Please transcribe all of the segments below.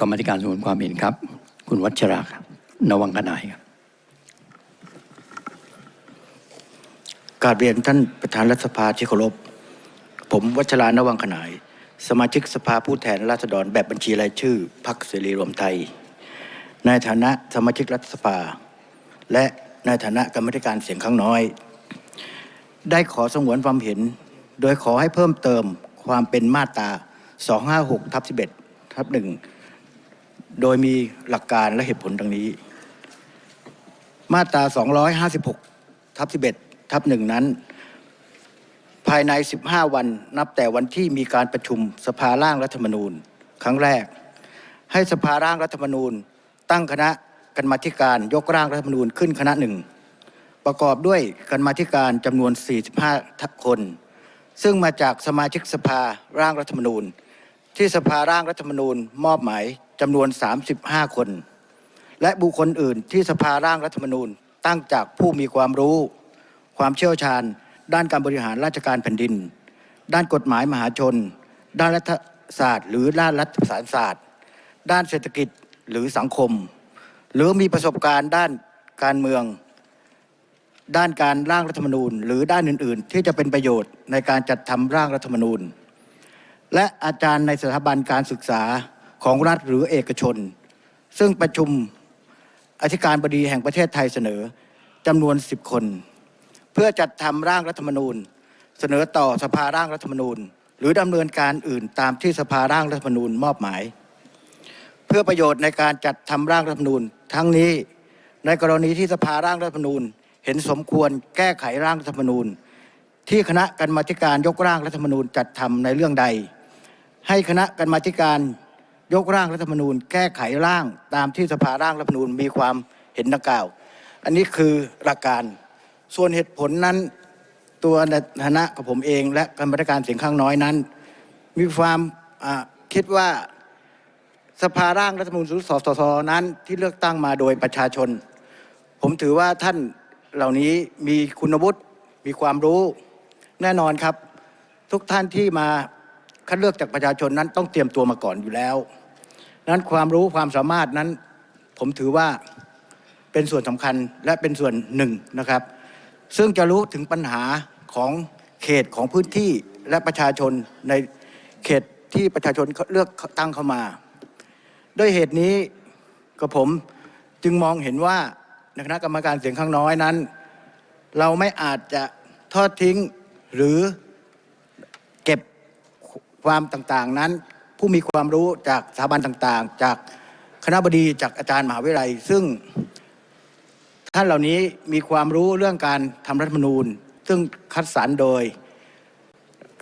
กรรมธิการสงวนความเห็นครับ คุณวัชราครับนวังกนายครับกราบเรียนท่านประธานรัฐสภาที่เคารพผมวัชรานวังขนาย สมาชิกสภาผู้แทนราษฎรแบบบัญชีรายชื่อพรรคเสรีรวมไทย ในฐานะสมาชิกรัฐสภา และในฐานะกรรมธิการเสียงข้างน้อย ได้ขอสงวนความเห็น โดยขอให้เพิ่มเติมความเป็นมาตรา 256ทับ11ทับ1 โดยมีหลักการและเหตุผลดังนี้ มาตรา 256 ทับ 11 ทับ1นั้น ภายใน 15 วันนับแต่วันที่มีการประชุมสภาร่างรัฐธรรมนูญ ครั้งแรก ให้สภาร่างรัฐธรรมนูญ ตั้งคณะกรรมาธิการยกร่างรัฐธรรมนูญขึ้นคณะหนึ่งประกอบด้วยกรรมาธิการจำนวน 45คน ซึ่งมาจากสมาชิกสภาร่างรัฐธรรมนูญ ที่สภาร่างรัฐธรรมนูญมอบหมาย จำนวน 35 คน และบุคคลอื่นที่สภาร่างรัฐธรรมนูญ ตั้งจากผู้มีความรู้ ความเชี่ยวชาญ ด้านการบริหารราชการแผ่นดิน ด้านกฎหมายมหาชน ด้านรัฐศาสตร์ หรือด้านรัฐศาสตร์ศาสตร์ ด้านเศรษฐกิจหรือสังคม หรือมีประสบการณ์ด้านการเมือง ด้านการร่างรัฐธรรมนูญ หรือด้านอื่น ๆ ที่จะเป็นประโยชน์ในการจัดทำร่างรัฐธรรมนูญ และอาจารย์ในสถาบันการศึกษา ของรัฐหรือเอกชน ซึ่งประชุมอธิการบดีแห่งประเทศไทยเสนอจำนวน 10 คน เพื่อจัดทำร่างรัฐธรรมนูญ เสนอต่อสภาร่างรัฐธรรมนูญ หรือดำเนินการอื่นตามที่สภาร่างรัฐธรรมนูญมอบหมาย เพื่อประโยชน์ในการจัดทำร่างรัฐธรรมนูญ ทั้งนี้ในกรณีที่สภาร่างรัฐธรรมนูญ เห็นสมควรแก้ไขร่างรัฐธรรมนูญ ที่คณะกรรมาธิการยกร่างรัฐธรรมนูญจัดทำในเรื่องใด ให้คณะกรรมาธิการ ยกร่างรัฐธรรมนูญ แก้ไขร่างตามที่สภาร่างรัฐธรรมนูญมีความเห็นดังกล่าว อันนี้คือหลักการ ส่วนเหตุผลนั้นตัวในฐานะกับผมเอง และกรรมการเสียงข้างน้อยนั้น มีความคิดว่าสภาร่างรัฐธรรมนูญหรือสสสนั้นที่เลือกตั้งมาโดยประชาชน ผมถือว่าท่านเหล่านี้มีคุณวุฒิมีความรู้แน่นอนครับ ทุกท่านที่มา เลือกจากประชาชนนั้นต้องเตรียมตัวมาก่อนอยู่แล้วนั้นความรู้ความสามารถนั้น ผมถือว่าเป็นส่วนสำคัญและเป็นส่วนหนึ่งนะครับ ซึ่งจะรู้ถึงปัญหาของเขตของพื้นที่และประชาชนในเขตที่ประชาชนเลือกตั้งเข้ามา ด้วยเหตุนี้กับผมจึงมองเห็นว่านคณะกรรมการเสียงข้างน้อยนั้น เราไม่อาจจะทอดทิ้งหรือ ความต่างๆนั้น ผู้มีความรู้จากสถาบันต่างๆ จากคณะบดีจากอาจารย์มหาวิทยาลัย ซึ่งท่านเหล่านี้มีความรู้เรื่องการทำรัฐธรรมนูญ ซึ่งคัดสรรโดย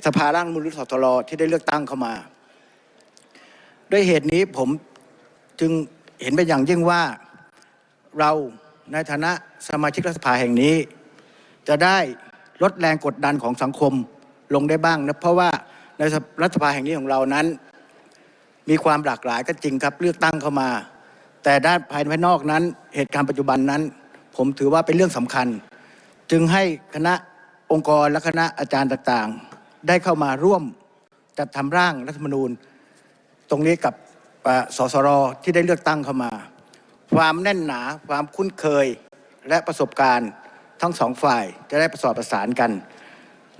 สภาร่างรัฐธรรมนูญหรือสทรที่ได้เลือกตั้งเข้ามา ด้วยเหตุนี้ผมจึงเห็นเป็นอย่างยิ่งว่าเราในฐานะสมาชิกรัฐสภาแห่งนี้ จะได้ลดแรงกดดันของสังคมลงได้บ้างนะเพราะว่า ในรัฐสภาแห่งนี้ของเรานั้น มีความหลากหลายก็จริงครับเลือกตั้งเข้ามา แต่ด้านภายในภายนอกนั้น เหตุการณ์ปัจจุบันนั้น ผมถือว่าเป็นเรื่องสำคัญ จึงให้คณะองค์กรและคณะอาจารย์ต่างๆ ได้เข้ามาร่วมจัดทำร่างรัฐธรรมนูญ ตรงนี้กับสสรที่ได้เลือกตั้งเข้ามา ความแน่นหนาความคุ้นเคยและประสบการณ์ทั้งสองฝ่ายจะได้ประสานประสานกัน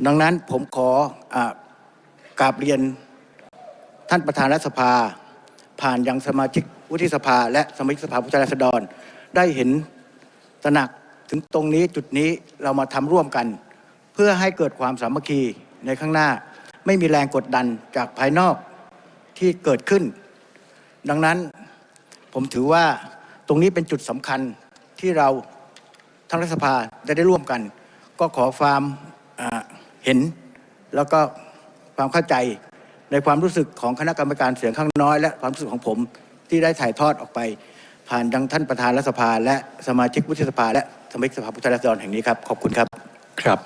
ดังนั้นผมขออ กราบเรียนท่านประธานรัฐสภา ผ่านยังสมาชิกวุฒิสภา และสมาชิกสภาผู้แทนราษฎร ได้เห็นตระหนักถึงตรงนี้จุดนี้เรามาทำร่วมกัน เพื่อให้เกิดความสามัคคีในข้างหน้า ไม่มีแรงกดดันจากภายนอกที่เกิดขึ้น ดังนั้นผมถือว่าตรงนี้เป็นจุดสำคัญที่เราทั้งรัฐสภาจะได้ร่วมกัน ก็ขอความเห็นแล้วก็ ความเข้าใจในความรู้สึกของคณะกรรมการเสียงข้างน้อย และความรู้สึกของผมที่ได้ถ่ายทอดออกไป ผ่านดังท่านประธานรัฐสภา และสมาชิกวุฒิสภา และสมาชิกสภาผู้แทนราษฎรแห่งนี้ครับขอบคุณครับครับ